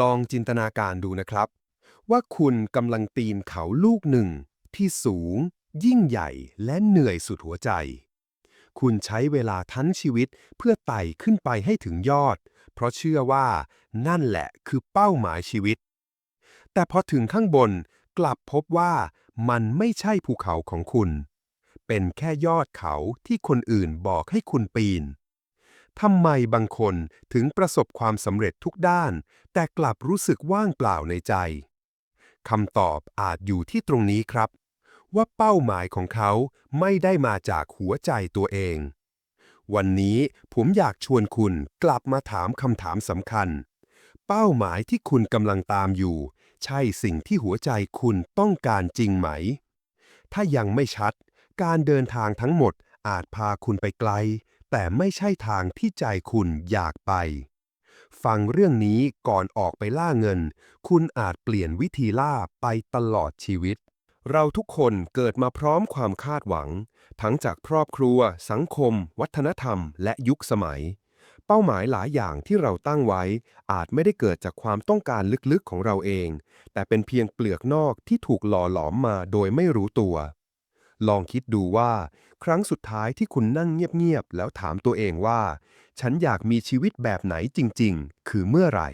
ลองจินตนาการดูนะครับ ว่าคุณกำลังปีนเขาลูกหนึ่ง ที่สูง ยิ่งใหญ่และเหนื่อยสุดหัวใจ คุณใช้เวลาทั้งชีวิตเพื่อไต่ขึ้นไปให้ถึงยอด เพราะเชื่อว่านั่นแหละคือเป้าหมายชีวิต แต่พอถึงข้างบนกลับพบว่ามันไม่ใช่ภูเขาของคุณ เป็นแค่ยอดเขาที่คนอื่นบอกให้คุณปีน ทำไมบางคนถึงประสบความสำเร็จทุกด้าน แต่กลับรู้สึกว่างเปล่าในใจคำตอบอาจอยู่ที่ตรงนี้ครับ ว่าเป้าหมายของเขาไม่ได้มาจากหัวใจตัวเอง วันนี้ผมอยากชวนคุณกลับมาถามคำถามสำคัญ เป้าหมายที่คุณกำลังตามอยู่ ใช่สิ่งที่หัวใจคุณต้องการจริงไหม ถ้ายังไม่ชัด การเดินทางทั้งหมดอาจพาคุณไปไกล แต่ไม่ใช่ทางที่ใจคุณอยากไป ฟังเรื่องนี้ก่อนออกไปล่าเงิน คุณอาจเปลี่ยนวิธีล่าไปตลอดชีวิต เราทุกคนเกิดมาพร้อมความคาดหวัง ทั้งจากครอบครัว สังคม วัฒนธรรม และยุคสมัย เป้าหมายหลายอย่างที่เราตั้งไว้ อาจไม่ได้เกิดจากความต้องการลึกๆของเราเอง แต่เป็นเพียงเปลือกนอกที่ถูกหล่อหลอมมาโดยไม่รู้ตัว ลองคิดดูว่า ครั้งสุดท้ายที่คุณนั่งเงียบ ๆ แล้วถามตัวเองว่า ฉันอยากมีชีวิตแบบไหนจริง ๆ คือเมื่อไหร่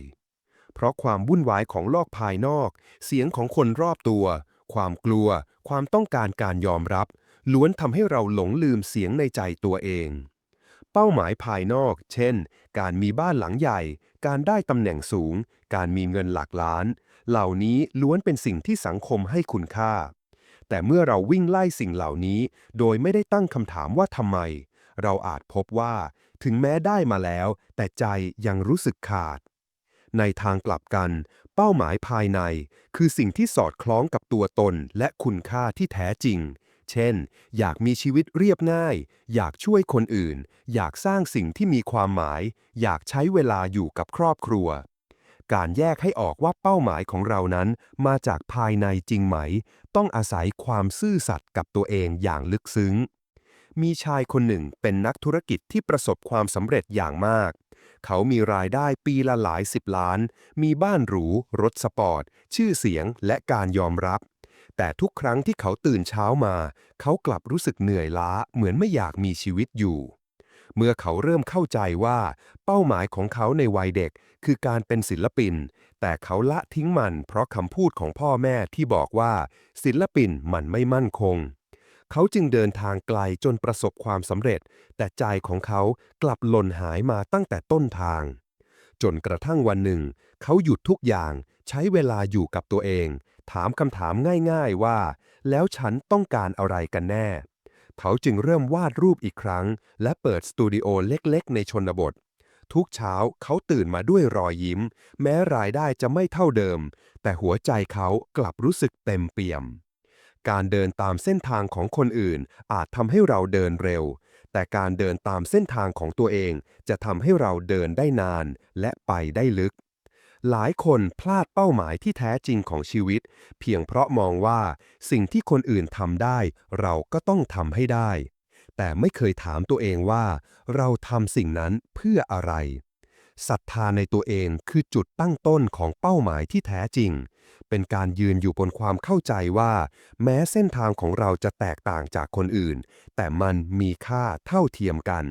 เพราะความวุ่นวายของโลกภายนอก เสียงของคนรอบตัว ความกลัว ความต้องการการยอมรับ ล้วนทำให้เราหลงลืมเสียงในใจตัวเอง เป้าหมายภายนอก เช่น การมีบ้านหลังใหญ่ การได้ตำแหน่งสูง การมีเงินหลักล้าน เหล่านี้ล้วนเป็นสิ่งที่สังคมให้คุณค่า แต่เมื่อเราวิ่งไล่สิ่งเหล่านี้ โดยไม่ได้ตั้งคำถามว่าทำไม เราอาจพบว่า ถึงแม้ได้มาแล้ว แต่ใจยังรู้สึกขาด ในทางกลับกัน เป้าหมายภายใน คือสิ่งที่สอดคล้องกับตัวตนและคุณค่าที่แท้จริง เช่น อยากมีชีวิตเรียบง่าย อยากช่วยคนอื่น อยากสร้างสิ่งที่มีความหมาย อยากใช้เวลาอยู่กับครอบครัว การแยกให้ออกว่าเป้าหมายของเรานั้น มาจากภายในจริงไหม ต้องอาศัยความซื่อสัตย์กับตัวเองอย่างลึกซึ้ง มีชายคนหนึ่งเป็นนักธุรกิจที่ประสบความสำเร็จอย่างมาก เขามีรายได้ปีละหลายสิบล้าน มีบ้านหรู รถสปอร์ต ชื่อเสียงและการยอมรับ แต่ทุกครั้งที่เขาตื่นเช้ามา เขากลับรู้สึกเหนื่อยล้าเหมือนไม่อยากมีชีวิตอยู่ เมื่อเขาเริ่มเข้าใจว่า เป้าหมายของเขาในวัยเด็กคือการเป็นศิลปิน แต่เขาละทิ้งมันเพราะคำพูดของพ่อแม่ที่บอกว่า ศิลปินมันไม่มั่นคง เขาจึงเดินทางไกลจนประสบความสำเร็จ แต่ใจของเขากลับหล่นหายมาตั้งแต่ต้นทาง จนกระทั่งวันหนึ่ง เขาหยุดทุกอย่างใช้เวลาอยู่กับตัวเอง ถามคำถามง่าย ๆว่า แล้วฉันต้องการอะไรกันแน่ เขาจึงเริ่มวาดรูปอีกครั้ง และเปิดสตูดิโอเล็กๆ ในชนบท ทุกเช้าเขาตื่นมาด้วยรอยยิ้ม แม้รายได้จะไม่เท่าเดิม แต่หัวใจเขากลับรู้สึกเต็มเปี่ยม การเดินตามเส้นทางของคนอื่น อาจทำให้เราเดินเร็ว แต่การเดินตามเส้นทางของตัวเองจะทำให้เราเดินได้นาน และไปได้ลึก หลายคนพลาดเป้าหมายที่แท้จริงของชีวิต เพียงเพราะมองว่าสิ่งที่คนอื่นทำได้ เราก็ต้องทำให้ได้ แต่ไม่เคยถามตัวเองว่า เราทำสิ่งนั้นเพื่ออะไรศรัทธาในตัวเองคือจุดตั้งต้นของเป้าหมายที่แท้จริง เป็นการยืนอยู่บนความเข้าใจว่า แม้เส้นทางของเราจะแตกต่างจากคนอื่น แต่มันมีค่าเท่าเทียมกัน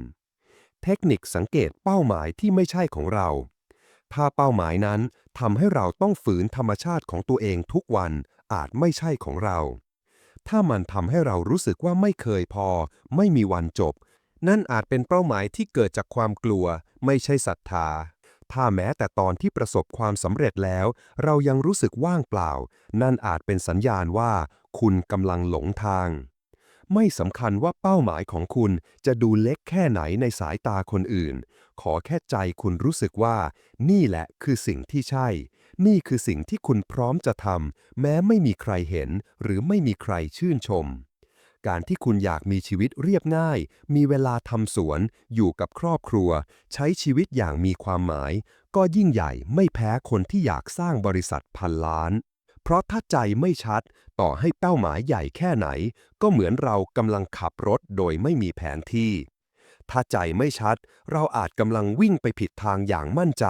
เทคนิคสังเกตเป้าหมายที่ไม่ใช่ของเรา ถ้าเป้าหมายนั้นทำให้เราต้องฝืนธรรมชาติของตัวเองทุกวันอาจไม่ใช่ของเรา ถ้ามันทำให้เรารู้สึกว่าไม่เคยพอ ไม่มีวันจบ นั่นอาจเป็นเป้าหมายที่เกิดจากความกลัว ไม่ใช่ศรัทธา ถ้าแม้แต่ตอนที่ประสบความสำเร็จแล้ว เรายังรู้สึกว่างเปล่า นั่นอาจเป็นสัญญาณว่า คุณกำลังหลงทาง ไม่สำคัญว่าเป้าหมายของคุณจะดูเล็กแค่ไหนในสายตาคนอื่น ขอแค่ใจคุณรู้สึกว่า นี่แหละคือสิ่งที่ใช่ นี่คือสิ่งที่คุณพร้อมจะทำแม้ไม่มีใครเห็น หรือไม่มีใครชื่นชม การที่คุณอยากมีชีวิตเรียบง่าย มีเวลาทำสวน อยู่กับครอบครัว ใช้ชีวิตอย่างมีความหมาย ก็ยิ่งใหญ่ไม่แพ้คนที่อยากสร้างบริษัทพันล้าน ราะถ้าใจไม่ชัด ต่อให้เป้าหมายใหญ่แค่ไหน ก็เหมือนเรากำลังขับรถโดยไม่มีแผนที่ ถ้าใจไม่ชัด เราอาจกำลังวิ่งไปผิดทางอย่างมั่นใจ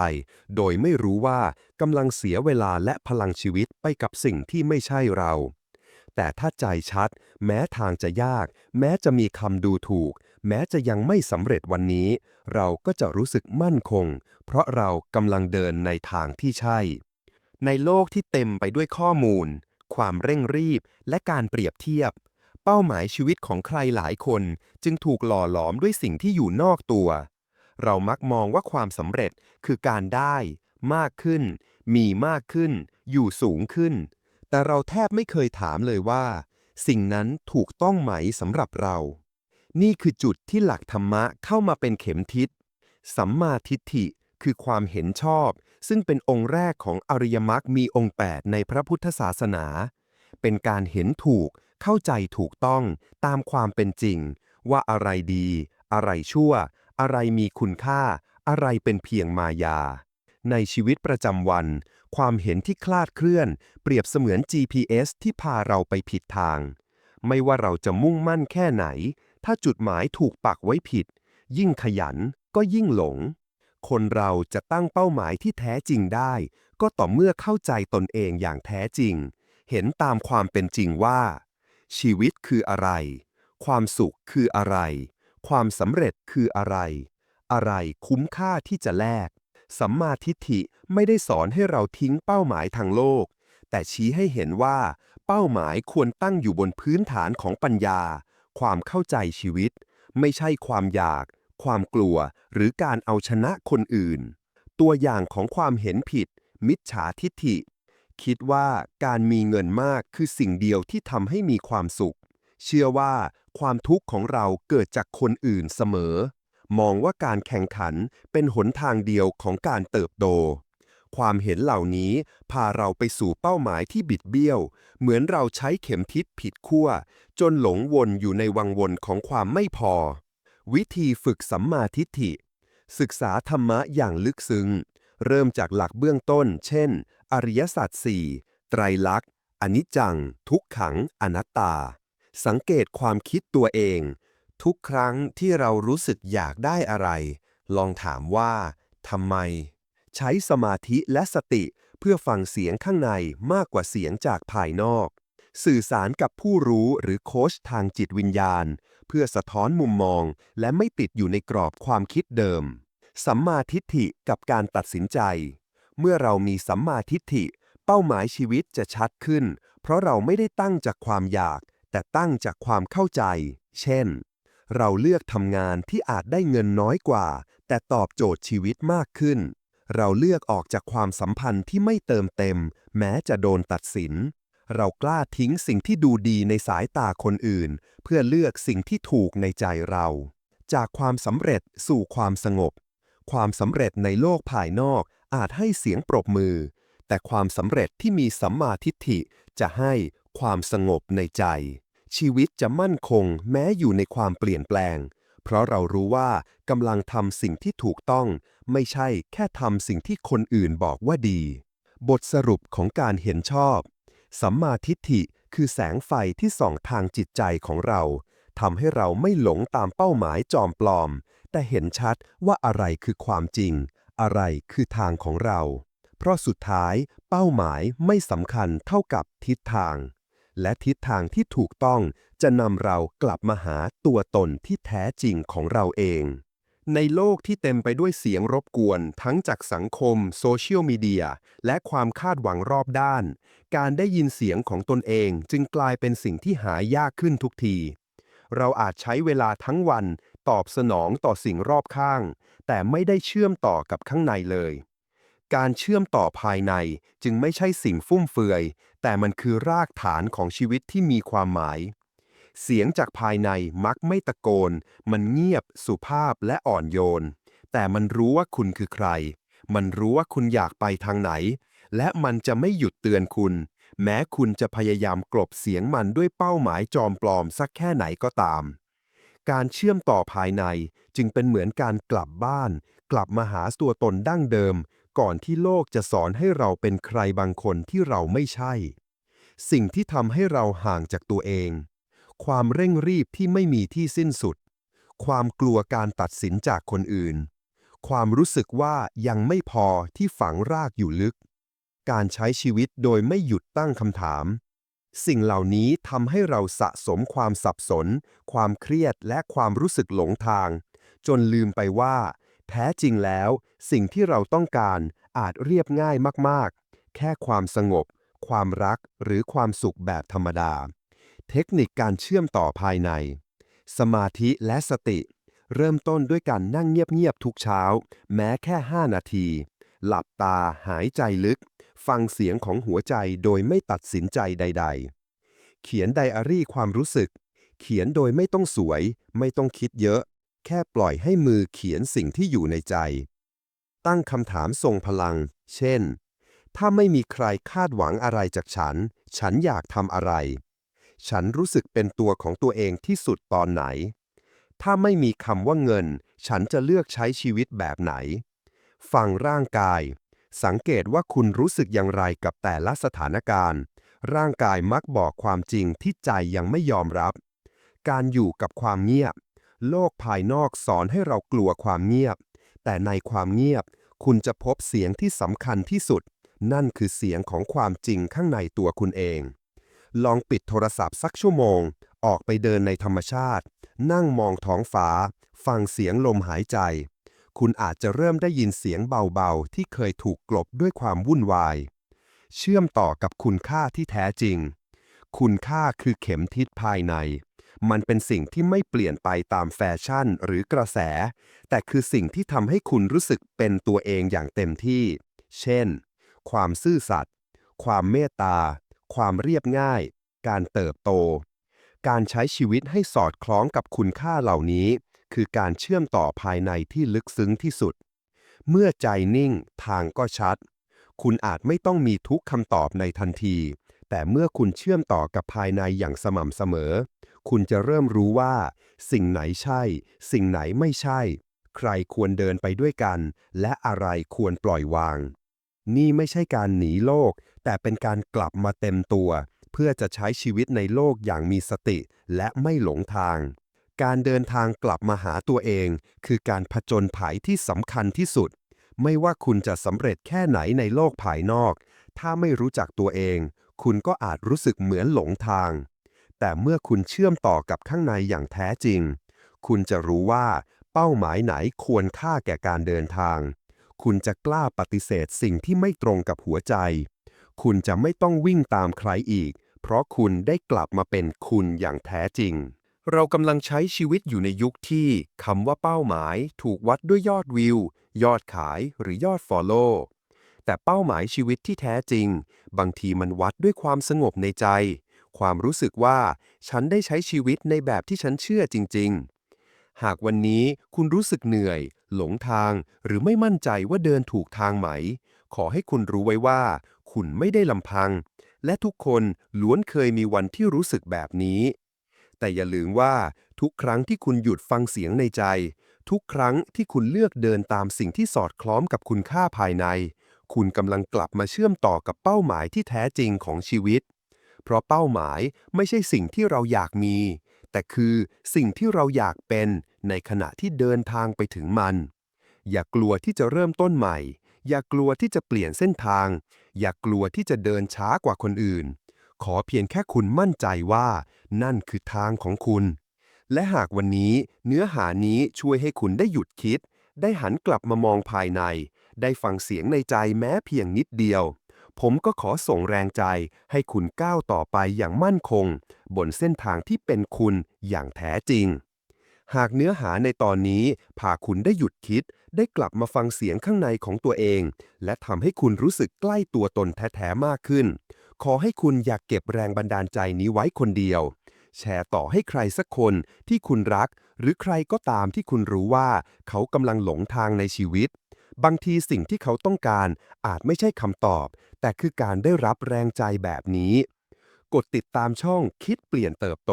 โดยไม่รู้ว่ากำลังเสียเวลาและพลังชีวิตไปกับสิ่งที่ไม่ใช่เรา แต่ถ้าใจชัด แม้ทางจะยาก แม้จะมีคำดูถูก แม้จะยังไม่สำเร็จวันนี้ เราก็จะรู้สึกมั่นคง เพราะเรากำลังเดินในทางที่ใช่ ในโลกที่เต็มไปด้วยข้อมูล ความเร่งรีบ และการเปรียบเทียบ เป้าหมายชีวิตของใครหลายคนจึงถูกหล่อหลอมด้วยสิ่งที่อยู่นอกตัว เรามักมองว่าความสำเร็จคือการได้ มากขึ้น มีมากขึ้น อยู่สูงขึ้น แต่เราแทบไม่เคยถามเลยว่า สิ่งนั้นถูกต้องไหมสำหรับเรา นี่คือจุดที่หลักธรรมะเข้ามาเป็นเข็มทิศสัมมาทิฏฐิ คือความเห็นชอบ ซึ่งเป็นองค์แรกของอริยมรรคมีองค์ 8 ในพระพุทธศาสนา เป็นการเห็นถูก เข้าใจถูกต้อง ตามความเป็นจริง ว่าอะไรดี อะไรชั่ว อะไรมีคุณค่า อะไรเป็นเพียงมายา ในชีวิตประจำวัน ความเห็นที่คลาดเคลื่อน เปรียบเสมือน GPS ที่พาเราไปผิดทาง ไม่ว่าเราจะมุ่งมั่นแค่ไหน ถ้าจุดหมายถูกปักไว้ผิด ยิ่งขยันก็ยิ่งหลง คนเราจะตั้งเป้าหมายที่แท้จริงได้ ก็ต่อเมื่อเข้าใจตนเองอย่างแท้จริง เห็นตามความเป็นจริงว่า ชีวิตคืออะไร ความสุขคืออะไร ความสำเร็จคืออะไร อะไรคุ้มค่าที่จะแลก สัมมาทิฏฐิไม่ได้สอนให้เราทิ้งเป้าหมายทางโลก แต่ชี้ให้เห็นว่า เป้าหมายควรตั้งอยู่บนพื้นฐานของปัญญา ความเข้าใจชีวิต ไม่ใช่ความอยาก ความกลัว หรือการเอาชนะคนอื่น ตัวอย่างของความเห็นผิด มิจฉาทิฏฐิ คิดว่าการมีเงินมากคือสิ่งเดียวที่ทำให้มีความสุข เชื่อว่าความทุกข์ของเราเกิดจากคนอื่นเสมอ มองว่าการแข่งขันเป็นหนทางเดียวของการเติบโต ความเห็นเหล่านี้พาเราไปสู่เป้าหมายที่บิดเบี้ยว เหมือนเราใช้เข็มทิศผิดขั้ว จนหลงวนอยู่ในวังวนของความไม่พอ วิธีฝึกสัมมาทิฏฐิ ศึกษาธรรมะอย่างลึกซึ้ง เริ่มจากหลักเบื้องต้น เช่น อริยสัจสี่ไตรลักษณ์ อนิจจัง ทุกขัง อนัตตา สังเกตความคิดตัวเอง ทุกครั้งที่เรารู้สึกอยากได้อะไร ลองถามว่าทำไม ใช้สมาธิและสติเพื่อฟังเสียงข้างในมากกว่าเสียงจากภายนอก สื่อสารกับผู้รู้หรือโค้ชทางจิตวิญญาณ เพื่อสะท้อนมุมมอง และไม่ติดอยู่ในกรอบความคิดเดิม สัมมาทิฏฐิกับการตัดสินใจ เมื่อเรามีสัมมาทิฏฐิ เป้าหมายชีวิตจะชัดขึ้น เพราะเราไม่ได้ตั้งจากความอยาก แต่ตั้งจากความเข้าใจ เช่น เราเลือกทำงานที่อาจได้เงินน้อยกว่า แต่ตอบโจทย์ชีวิตมากขึ้นเราเลือกออกจากความสัมพันธ์ที่ไม่เติมเต็ม แม้จะโดนตัดสิน เรากล้าทิ้งสิ่งที่ดูดีในสายตาคนอื่น เพื่อเลือกสิ่งที่ถูกในใจเรา จากความสำเร็จสู่ความสงบ ความสำเร็จในโลกภายนอกอาจให้เสียงปรบมือ แต่ความสำเร็จที่มีสัมมาทิฏฐิจะให้ความสงบในใจ ชีวิตจะมั่นคงแม้อยู่ในความเปลี่ยนแปลง เพราะเรารู้ว่ากำลังทำสิ่งที่ถูกต้อง ไม่ใช่แค่ทำสิ่งที่คนอื่นบอกว่าดี บทสรุปของการเห็นชอบ สัมมาทิฏฐิคือแสงไฟที่ส่องทางจิตใจของเราทำให้เราไม่หลงตามเป้าหมายจอมปลอม แต่เห็นชัดว่าอะไรคือความจริง อะไรคือทางของเรา เพราะสุดท้ายเป้าหมายไม่สำคัญเท่ากับทิศทาง และทิศทางที่ถูกต้องจะนำเรากลับมาหาตัวตนที่แท้จริงของเราเอง ในโลกที่เต็มไปด้วยเสียงรบกวน ทั้งจากสังคม โซเชียลมีเดีย และความคาดหวังรอบด้าน การได้ยินเสียงของตนเองจึงกลายเป็นสิ่งที่หายากขึ้นทุกที เราอาจใช้เวลาทั้งวันตอบสนองต่อสิ่งรอบข้าง แต่ไม่ได้เชื่อมต่อกับข้างในเลย การเชื่อมต่อภายในจึงไม่ใช่สิ่งฟุ่มเฟือย แต่มันคือรากฐานของชีวิตที่มีความหมาย เสียงจากภายในมักไม่ตะโกน มันเงียบ สุภาพและอ่อนโยน แต่มันรู้ว่าคุณคือใคร มันรู้ว่าคุณอยากไปทางไหน และมันจะไม่หยุดเตือนคุณ แม้คุณจะพยายามกลบเสียงมันด้วยเป้าหมายจอมปลอมสักแค่ไหนก็ตาม การเชื่อมต่อภายในจึงเป็นเหมือนการกลับบ้าน กลับมาหาตัวตนดั้งเดิม ก่อนที่โลกจะสอนให้เราเป็นใครบางคนที่เราไม่ใช่ สิ่งที่ทำให้เราห่างจากตัวเอง ความเร่งรีบที่ไม่มีที่สิ้นสุด ความกลัวการตัดสินจากคนอื่น ความรู้สึกว่ายังไม่พอที่ฝังรากอยู่ลึก การใช้ชีวิตโดยไม่หยุดตั้งคำถาม สิ่งเหล่านี้ทำให้เราสะสมความสับสน ความเครียดและความรู้สึกหลงทาง จนลืมไปว่า แท้จริงแล้ว สิ่งที่เราต้องการอาจเรียบง่ายมากๆ แค่ความสงบ ความรักหรือความสุขแบบธรรมดา เทคนิคการเชื่อมต่อภายใน สมาธิและสติ เริ่มต้นด้วยการนั่งเงียบๆทุกเช้า แม้แค่ 5 นาที หลับตาหายใจลึก ฟังเสียงของหัวใจโดยไม่ตัดสินใจใด ๆ เขียนไดอารี่ความรู้สึก เขียนโดยไม่ต้องสวย ไม่ต้องคิดเยอะ แค่ปล่อยให้มือเขียนสิ่งที่อยู่ในใจ ตั้งคำถามทรงพลัง เช่น ถ้าไม่มีใครคาดหวังอะไรจากฉัน ฉันอยากทำอะไร ฉันรู้สึกเป็นตัวของตัวเองที่สุดตอนไหน ถ้าไม่มีคำว่าเงิน ฉันจะเลือกใช้ชีวิตแบบไหน ฟังร่างกาย สังเกตว่าคุณรู้สึกอย่างไรกับแต่ละสถานการณ์ ร่างกายมักบอกความจริงที่ใจยังไม่ยอมรับ การอยู่กับความเงียบ โลกภายนอกสอนให้เรากลัวความเงียบ แต่ในความเงียบ คุณจะพบเสียงที่สำคัญที่สุด นั่นคือเสียงของความจริงข้างในตัวคุณเอง ลองปิดโทรศัพท์สักชั่วโมง ออกไปเดินในธรรมชาติ นั่งมองท้องฟ้า ฟังเสียงลมหายใจ คุณอาจจะเริ่มได้ยินเสียงเบาๆ ที่เคยถูกกลบด้วยความวุ่นวาย เชื่อมต่อกับคุณค่าที่แท้จริง คุณค่าคือเข็มทิศภายใน มันเป็นสิ่งที่ไม่เปลี่ยนไปตามแฟชั่นหรือกระแส แต่คือสิ่งที่ทำให้คุณรู้สึกเป็นตัวเองอย่างเต็มที่ เช่น ความซื่อสัตย์ความเมตตา ความเรียบง่าย การเติบโต การใช้ชีวิตให้สอดคล้องกับคุณค่าเหล่านี้ คือการเชื่อมต่อภายในที่ลึกซึ้งที่สุด เมื่อใจนิ่งทางก็ชัด คุณอาจไม่ต้องมีทุกคำตอบในทันที แต่เมื่อคุณเชื่อมต่อกับภายในอย่างสม่ำเสมอ คุณจะเริ่มรู้ว่า สิ่งไหนใช่ สิ่งไหนไม่ใช่ ใครควรเดินไปด้วยกัน และอะไรควรปล่อยวางนี่ไม่ใช่การหนีโลก แต่เป็นการกลับมาเต็มตัว เพื่อจะใช้ชีวิตในโลกอย่างมีสติและไม่หลงทาง การเดินทางกลับมาหาตัวเอง คือการผจญภัยที่สำคัญที่สุด ไม่ว่าคุณจะสำเร็จแค่ไหนในโลกภายนอก ถ้าไม่รู้จักตัวเอง คุณก็อาจรู้สึกเหมือนหลงทาง แต่เมื่อคุณเชื่อมต่อกับข้างในอย่างแท้จริง คุณจะรู้ว่าเป้าหมายไหนควรค่าแก่การเดินทาง คุณจะกล้าปฏิเสธสิ่งที่ไม่ตรงกับหัวใจ คุณจะไม่ต้องวิ่งตามใครอีก เพราะคุณได้กลับมาเป็นคุณอย่างแท้จริง เรากำลังใช้ชีวิตอยู่ในยุคที่คำว่าเป้าหมายถูกวัดด้วยยอดวิว ยอดขายหรือยอด Follow แต่เป้าหมายชีวิตที่แท้จริง บางทีมันวัดด้วยความสงบในใจ ความรู้สึกว่าฉันได้ใช้ชีวิตในแบบที่ฉันเชื่อจริง ๆ หากวันนี้คุณรู้สึกเหนื่อย หลงทาง หรือไม่มั่นใจว่าเดินถูกทางไหม ขอให้คุณรู้ไว้ว่า คุณไม่ได้ลำพัง และทุกคนล้วนเคยมีวันที่รู้สึกแบบนี้ แต่อย่าลืมว่าทุกครั้งที่คุณหยุดฟังเสียงในใจ ทุกครั้งที่คุณเลือกเดินตามสิ่งที่สอดคล้องกับคุณค่าภายใน คุณกำลังกลับมาเชื่อมต่อกับเป้าหมายที่แท้จริงของชีวิต เพราะเป้าหมายไม่ใช่สิ่งที่เราอยากมี แต่คือสิ่งที่เราอยากเป็นในขณะที่เดินทางไปถึงมัน อย่ากลัวที่จะเริ่มต้นใหม่ อย่ากลัวที่จะเปลี่ยนเส้นทาง อย่ากลัวที่จะเดินช้ากว่าคนอื่น ขอเพียงแค่คุณมั่นใจว่า นั่นคือทางของคุณ และหากวันนี้เนื้อหานี้ช่วยให้คุณได้หยุดคิด ได้หันกลับมามองภายใน ได้ฟังเสียงในใจแม้เพียงนิดเดียว ผมก็ขอส่งแรงใจให้คุณก้าวต่อไปอย่างมั่นคง บนเส้นทางที่เป็นคุณอย่างแท้จริงหากเนื้อหาในตอนนี้พาคุณได้หยุดคิด ได้กลับมาฟังเสียงข้างในของตัวเอง และทำให้คุณรู้สึกใกล้ตัวตนแท้ๆมากขึ้น ขอให้คุณอยากเก็บแรงบันดาลใจนี้ไว้คนเดียว แชร์ต่อให้ใครสักคนที่คุณรัก หรือใครก็ตามที่คุณรู้ว่า เขากำลังหลงทางในชีวิต บางทีสิ่งที่เขาต้องการอาจไม่ใช่คำตอบ แต่คือการได้รับแรงใจแบบนี้ กดติดตามช่องคิดเปลี่ยนเติบโต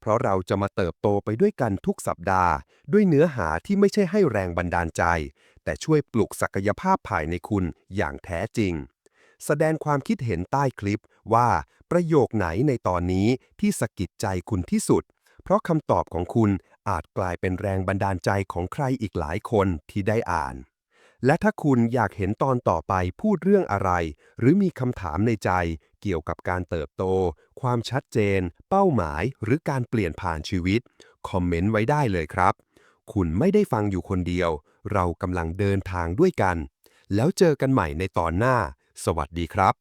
เพราะเราจะมาเติบโตไปด้วยกันทุกสัปดาห์ ด้วยเนื้อหาที่ไม่ใช่ให้แรงบันดาลใจ แต่ช่วยปลุกศักยภาพภายในคุณอย่างแท้จริง แสดงความคิดเห็นใต้คลิปว่าประโยคไหนในตอนนี้ที่สะกิดใจคุณที่สุด เพราะคำตอบของคุณอาจกลายเป็นแรงบันดาลใจของใครอีกหลายคนที่ได้อ่าน และถ้าคุณอยากเห็นตอนต่อไปพูดเรื่องอะไร หรือมีคำถามในใจเกี่ยวกับการเติบโต ความชัดเจน เป้าหมาย หรือการเปลี่ยนผ่านชีวิต คอมเมนต์ไว้ได้เลยครับ คุณไม่ได้ฟังอยู่คนเดียว เรากำลังเดินทางด้วยกัน แล้วเจอกันใหม่ในตอนหน้า สวัสดีครับ